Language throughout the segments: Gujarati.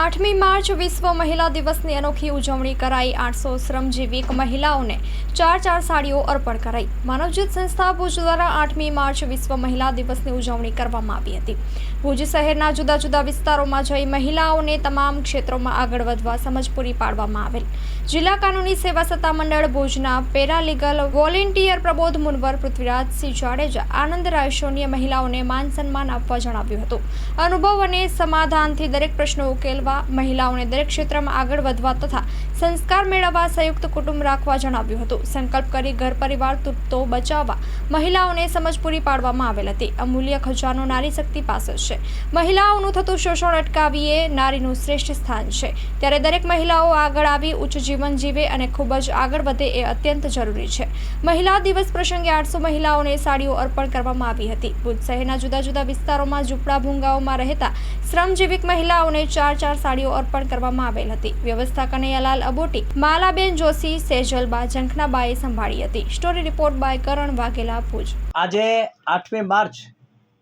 આઠમી માર્ચ વિશ્વ મહિલા દિવસની અનોખી ઉજવણી કરાઈ. આઠસો શ્રમજીવીક મહિલાઓને ચાર ચાર સાડીઓ અર્પણ કરાઈ. માનવજીત સંસ્થા ભુજ દ્વારા આઠમી માર્ચ વિશ્વ મહિલા દિવસની ઉજવણી કરવામાં આવી હતી. ભુજ શહેરના જુદા જુદા વિસ્તારોમાં જઈ મહિલાઓને તમામ ક્ષેત્રોમાં આગળ વધવા સમજ પૂરી પાડવામાં આવેલ. જિલ્લા કાનૂની સેવા સત્તામંડળ ભુજના પેરાલીગલ વોલેન્ટિયર પ્રબોધ મુનવર પૃથ્વીરાજસિંહ જાડેજા, આનંદ રાયશોનીએ મહિલાઓને માન સન્માન આપવા જણાવ્યું હતું. અનુભવ અને સમાધાનથી દરેક પ્રશ્નો ઉકેલવા મહિલાઓને દરેક ક્ષેત્રમાં આગળ વધવા તથા સંસ્કાર મેળવવા સંયુક્ત કુટુંબ રાખવા જણાવ્યું હતું. સંકલ્પ કરી ઘર પરિવાર તૂટતો બચાવવા મહિલાઓને સમજ પૂરી પાડવામાં આવેલ હતી. અમૂલ્ય ખજાનો નારી શક્તિ પાસે છે. મહિલાઓનું થતું શોષણ અટકાવીએ નારીનું શ્રેષ્ઠ સ્થાન છે. ત્યારે દરેક મહિલાઓ આગળ આવી ઉચ્ચ જીવન જીવે અને ખૂબ જ આગળ વધે એ અત્યંત જરૂરી છે. મહિલા દિવસ પ્રસંગે આઠસો મહિલાઓને સાડીઓ અર્પણ કરવામાં આવી હતી. ભુજ શહેરના જુદા જુદા વિસ્તારોમાં ઝૂંપડા ભૂંગાઓમાં રહેતા શ્રમજીવીક મહિલાઓને ચાર ચાર સાડીઓ અર્પણ કરવામાં આવેલ હતી. વ્યવસ્થા કનૈયાલાલ અબોટી, માલાબેન જોશી, સેજલબા ઝંખનાબાએ સંભાળી હતી. Story report by Karan Vaghela Bhuj. આજે આઠમી માર્ચ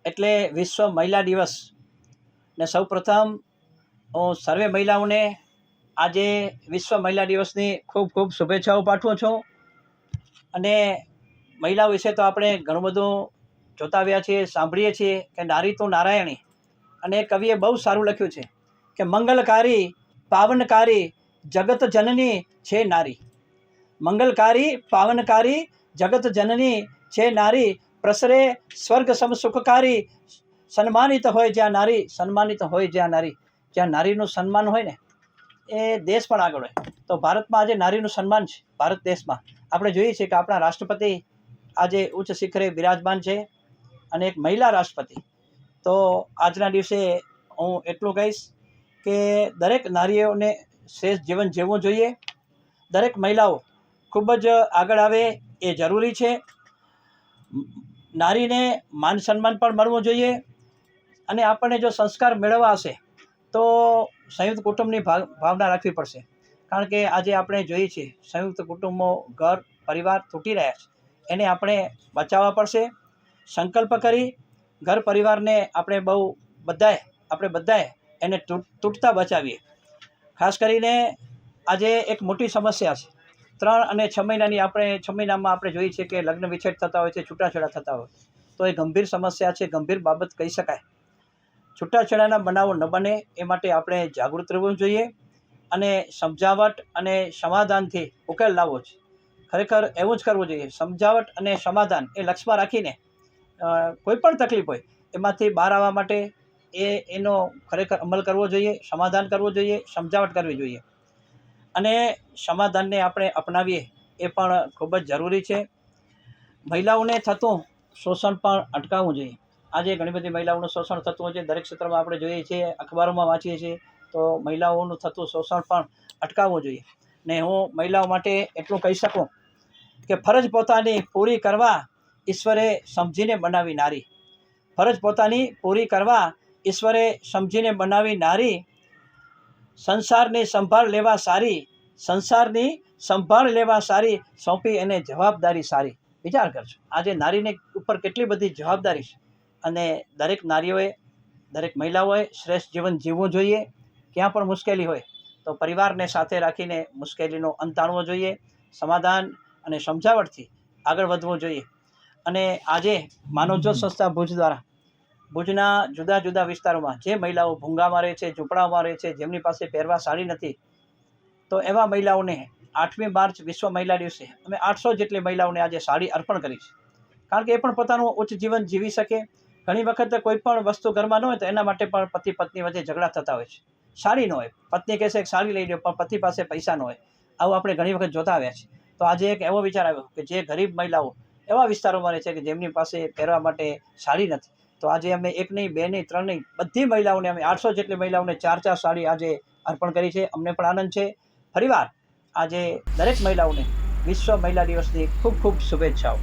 એટલે વિશ્વ મહિલા દિવસ ને સૌ પ્રથમ હું સર્વે મહિલાઓને આજે વિશ્વ મહિલા દિવસની ખૂબ ખૂબ શુભેચ્છાઓ પાઠવું છું. અને મહિલાઓ વિશે તો આપણે ઘણું બધું જોતા આવ્યા છીએ, સાંભળીએ છીએ કે નારી તો નારાયણી. અને કવિએ બહુ સારું લખ્યું છે કે મંગલકારી, પાવનકારી જગત જનની છે નારી. મંગલકારી, પાવનકારી, જગત જનની છે નારી. પ્રસરે સ્વર્ગ સમ સુખકારી, સન્માનિત હોય જ્યાં નારી, સન્માનિત હોય જ્યાં નારી. જ્યાં નારીનું સન્માન હોય ને, એ દેશ પણ આગળ હોય. તો ભારતમાં આજે નારીનું સન્માન છે, ભારત દેશમાં. આપણે જોઈએ છીએ કે આપણા રાષ્ટ્રપતિ આજે ઉચ્ચ શિખરે બિરાજમાન છે અને એક મહિલા રાષ્ટ્રપતિ. તો આજના દિવસે હું એટલું કહીશ કે દરેક નારીઓને શ્રેષ્ઠ જીવન જીવવું જોઈએ. દરેક મહિલાઓ ખૂબ જ આગળ આવે એ જરૂરી છે. નારીને માન સન્માન પણ મળવું જોઈએ અને આપણને જો સંસ્કાર મેળવવા હશે તો સંયુક્ત કુટુંબની ભાવ ભાવના રાખવી પડશે. કારણ કે આજે આપણે જોઈએ છીએ સંયુક્ત કુટુંબો ઘર, પરિવાર તૂટી રહ્યા છે. એને આપણે બચાવવા પડશે. સંકલ્પ કરી ઘર, પરિવારને આપણે બહુ બધાએ, આપણે બધાએ એને તૂટ, તૂટતા બચાવીએ. ખાસ કરીને આજે એક મોટી સમસ્યા છે. ત્રણ અને છ મહિનાની આપણે, છ મહિનામાં આપણે જોઈએ છીએ કે લગ્ન વિચ્છેદ થતા હોય છે, છૂટાછેડા થતા હોય તો એ ગંભીર સમસ્યા છે, ગંભીર બાબત કહી શકાય. છૂટાછેડાના બનાવો ન બને એ માટે આપણે જાગૃત રહેવું જોઈએ અને સમજાવટ અને સમાધાનથી ઉકેલ લાવવો છે. ખરેખર એવું જ કરવું જોઈએ. સમજાવટ અને સમાધાન એ લક્ષ્યમાં રાખીને કોઈ પણ તકલીફ હોય, એમાંથી બહાર આવવા માટે એ, એનો ખરેખર અમલ કરવો જોઈએ, સમાધાન કરવું જોઈએ, સમજાવટ કરવી જોઈએ. અને સમાધાનને આપણે અપનાવીએ એ પણ ખૂબ જ જરૂરી છે. મહિલાઓને થતું શોષણ પણ અટકાવવું જોઈએ. આજે ઘણી બધી મહિલાઓનું શોષણ થતું હોય છે. દરેક ક્ષેત્રમાં આપણે જોઈએ છીએ, અખબારોમાં વાંચીએ છીએ, તો મહિલાઓનું થતું શોષણ પણ અટકાવવું જોઈએ. ને હું મહિલાઓ માટે એટલું કહી શકું કે ફરજ પોતાની પૂરી કરવા ઈશ્વરે સમજીને બનાવી નારી. ફરજ પોતાની પૂરી કરવા ઈશ્વરે સમજીને બનાવી નારી, સંસારની સંભાળ લેવા સારી, સંસારની સંભાળ લેવા સારી, સોંપી એને જવાબદારી સારી. વિચાર કરજો. આજે નારીને ઉપર કેટલી બધી જવાબદારી છે. અને દરેક નારીઓએ, દરેક મહિલાઓએ શ્રેષ્ઠ જીવન જીવવું જોઈએ. ક્યાં પણ મુશ્કેલી હોય, તો પરિવારને સાથે રાખીને મુશ્કેલીનો અંત આણવો જોઈએ. સમાધાન અને સમજાવટથી આગળ વધવું જોઈએ. અને આજે માનવજ્યોત સંસ્થા ભુજ દ્વારા ભુજના જુદા જુદા વિસ્તારોમાં જે મહિલાઓ ભૂંગામાં રહે છે, ઝૂંપડામાં રહે છે, જેમની પાસે પહેરવા સાડી નથી, તો એવા મહિલાઓને આઠમી માર્ચ વિશ્વ મહિલા દિવસે અમે આઠસો જેટલી મહિલાઓને આજે સાડી અર્પણ કરી છે. કારણ કે એ પણ પોતાનું ઉચ્ચ જીવન જીવી શકે. ઘણી વખત કોઈ પણ વસ્તુ ઘરમાં ન હોય તો એના માટે પણ પતિ પત્ની વચ્ચે ઝઘડા થતા હોય છે. સાડી ન હોય. પત્ની કહેશે સાડી લઈ લો પણ પતિ પાસે પૈસા ન હોય. આવું આપણે ઘણી વખત જોતા આવ્યા છે તો આજે એક એવો વિચાર આવ્યો કે જે ગરીબ મહિલાઓ એવા વિસ્તારોમાં રહે છે કે જેમની પાસે પહેરવા માટે સાડી નથી. તો આજે અમે એક નહીં બે નહીં ત્રણ નહીં બધી મહિલાઓને અમે આઠસો જેટલી મહિલાઓને ચાર ચાર સાડી આજે અર્પણ કરી છે. અમને પણ આનંદ છે. ફરીવાર આજે દરેક મહિલાઓને વિશ્વ મહિલા દિવસની ખૂબ ખૂબ શુભેચ્છાઓ.